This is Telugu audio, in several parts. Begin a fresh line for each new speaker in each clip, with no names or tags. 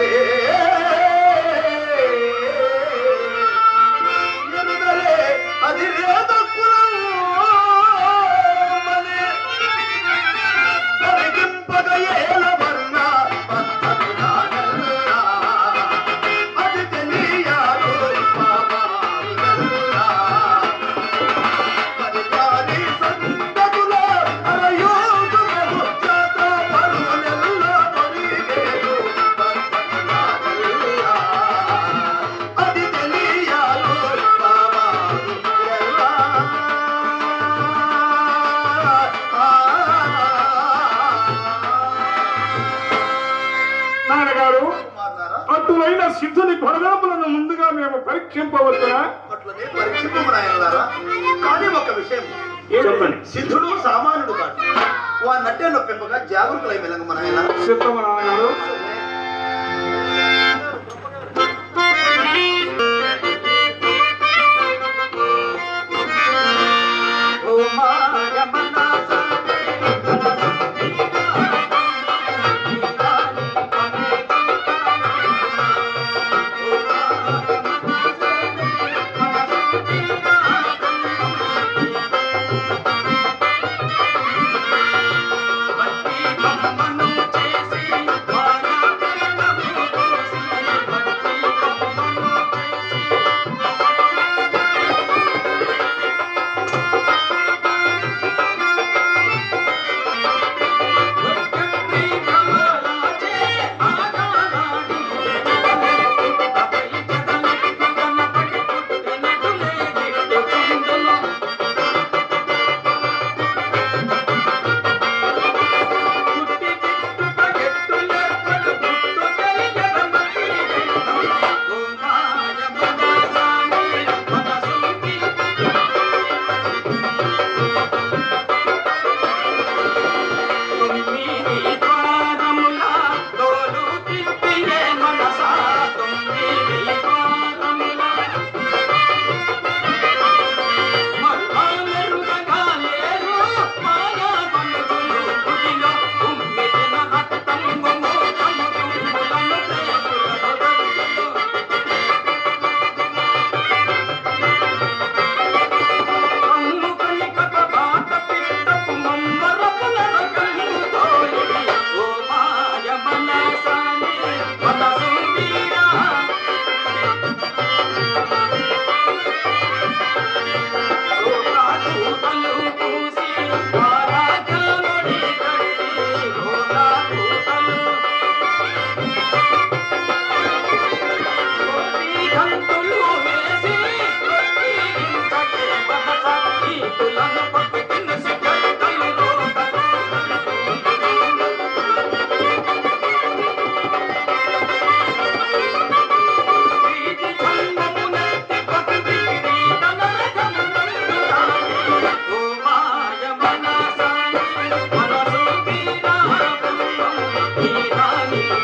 রে
వరదాములను ముందుగా మేము పరీక్షింపవచ్చునా?
అట్లనే కానీ ఒక విషయం. సిద్ధుడు సామాన్యుడు కాదు. వాడినట్టే నొప్పింపగా జాగ్రత్తలు వెళ్ళంగ మన ఆయన.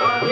Thank you.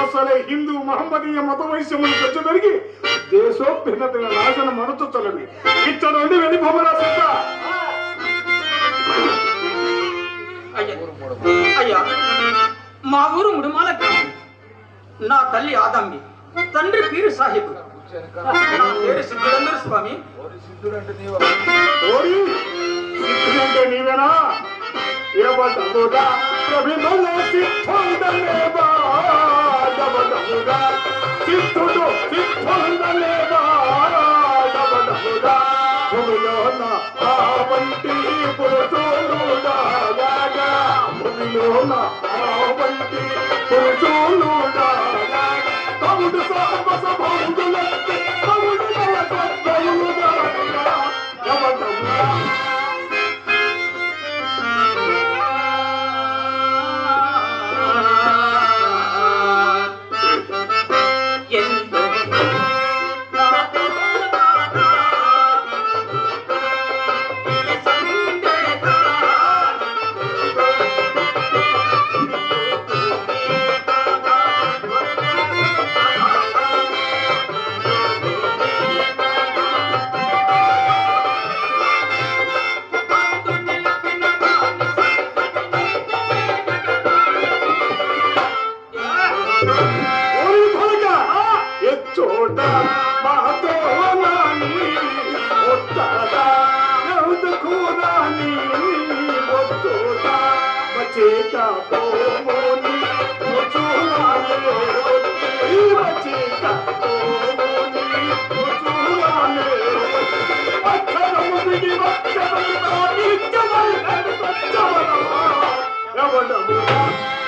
అసలే హిందూ మహమ్మదీయ మత వైశ్యములు జరిగి దేశోభిన్నతగా నాశనం మనుచుతలవి ఇక్కడ నుండి వెళ్ళిపోమరా సత్త
అయ్యా అయ్యా మా ఊరు ముడుమాల నా తల్లి ఆదంబి తండ్రి పీరు సాహిబ్. నా పేరు సిద్ధులందరు స్వామి.
సిద్ధుడంటే
నీవేనా? ప్రభిమల సిద్ధుడలేవా డబడముగా సిద్ధుడు సిద్ధుడలేవా డబడముగా భూమిలోన ఆ వంటి పురుషులుడా భూమిలోన ఆ వంటి పురుషులుడా తవుడు సాహస छोटा बचेगा तो मोनी वो चूहा ले रोटी बचेगा तो मोनी वो चूहा ले रोटी अच्छा रमुदी बच्चा बच्चा बच्चा बच्चा बच्चा बच्चा बच्चा बच्चा